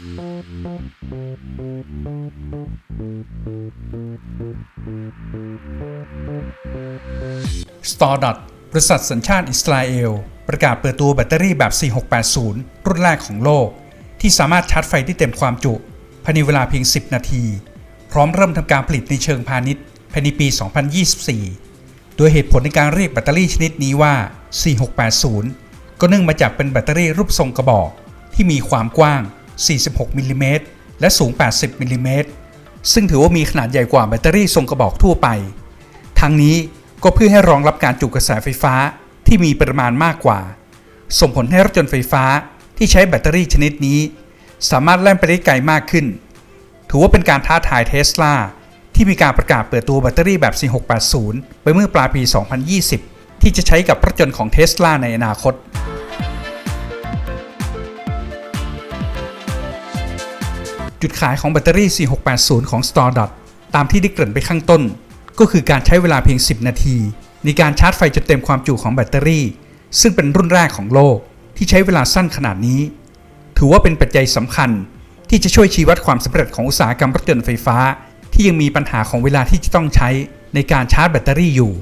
s t o r d o t บริษัทสัญชาติอิสราเอล ประกาศเปิดตัวแบตเตอรี่แบบ 4680 รุ่นแรกของโลก ที่สามารถชาร์จไฟได้เต็มความจุภายในเวลาเพียง 10 นาที พร้อมเริ่มทำการผลิตในเชิงพาณิชย์ภายในปี 2024 โดยเหตุผลในการเรียกแบตเตอรี่ชนิดนี้ว่า 4680 ก็เนื่องมาจากเป็นแบตเตอรี่รูปทรงกระบอกที่มีความกว้าง 46มิลลิเมตรและสูง 80มิลลิเมตรซึ่งถือว่ามีขนาดใหญ่กว่าแบตเตอรี่ทรงกระบอกทั่วไป ทั้งนี้ก็เพื่อให้รองรับการจุกระแสไฟฟ้าที่มีปริมาณมากกว่า ส่งผลให้รถยนต์ไฟฟ้าที่ใช้แบตเตอรี่ชนิดนี้ สามารถแล่นไปได้ไกลมากขึ้น ถือว่าเป็นการท้าทายเทสลาที่มีการประกาศเปิดตัวแบตเตอรี่แบบ 4680 ไปเมื่อปลายปี 2020 ที่จะใช้กับรถยนต์ของเทสลาในอนาคต จุดขายของแบตเตอรี่ 4680 ของ s t a r d o t ตามที่ได้เกริ่นไปข้างต้น ก็คือการใช้เวลาเพียง 10 นาที ในการชาร์จไฟจนเต็มความจุของแบตเตอรี่ ซึ่งเป็นรุ่นแรกของโลกที่ใช้เวลาสั้นขนาดนี้ ถือว่าเป็นปัจจัยสำคัญ ที่จะช่วยชี้วัดความสำเร็จของอุตสาหกรรมรถยนต์ไฟฟ้า ที่ยังมีปัญหาของเวลาที่จะต้องใช้ในการชาร์จแบตเตอรี่อยู่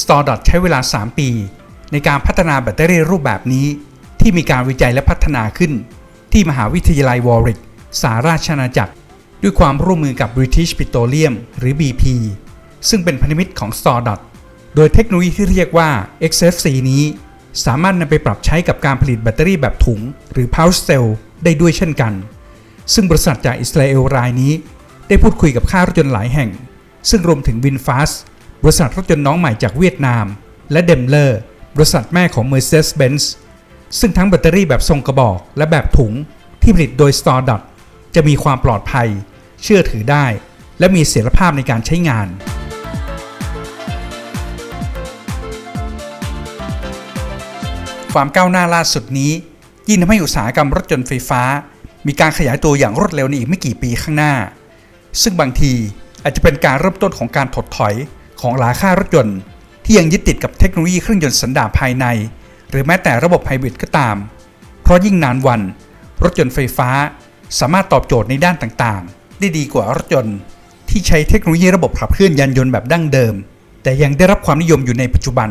s t a r d o t ใช้เวลา 3 ปี ในการพัฒนาแบตเตอรี่รูปแบบนี้ ที่มีการวิจัยและพัฒนาขึ้น ที่มหาวิทยาลัยวอริกสหราชอาจักร ด้วยความร่วมมือกับ British Petroleum หรือ BP ซึ่งเป็นพันธมิตรของ s t a r d o t โดยเทคโนโลยีที่เรียกว่า XFC นี้ สามารถนำไปปรับใช้กับการผลิตแบตเตอรี่แบบถุง หรือ pouch cell ได้ด้วยเช่นกัน ซึ่งบริษัทจากอิสราเอลรายนี้ ได้พูดคุยกับค่ายรถยนต์หลายแห่ง ซึ่งรวมถึง VinFast บริษัทรถยนต์น้องใหม่จากเวียดนาม และ Daimler บริษัทแม่ของ Mercedes-Benz ซึ่งทั้งแบตเตอรี่แบบทรงกระบอกและแบบถุงที่ผลิตโดย s t a r d o t จะมีความปลอดภัย เชื่อถือได้ และมีเสถียรภาพในการใช้งาน ความก้าวหน้าล่าสุดนี้ ยิ่งทำให้อุตสาหกรรมรถยนต์ไฟฟ้า มีการขยายตัวอย่างรวดเร็วในอีกไม่กี่ปีข้างหน้า ซึ่งบางทีอาจจะเป็นการเริ่มต้นของการถดถอยของราคารถยนต์ ที่ยังยึดติดกับเทคโนโลยีเครื่องยนต์สันดาปภายใน หรือแม้แต่ระบบไฮบริดก็ตาม เพราะยิ่งนานวัน รถยนต์ไฟฟ้าสามารถตอบโจทย์ในด้านต่างๆ ได้ดีกว่ารถยนต์ ที่ใช้เทคโนโลยีระบบขับเคลื่อนยานยนต์แบบดั้งเดิม แต่ยังได้รับความนิยมอยู่ในปัจจุบัน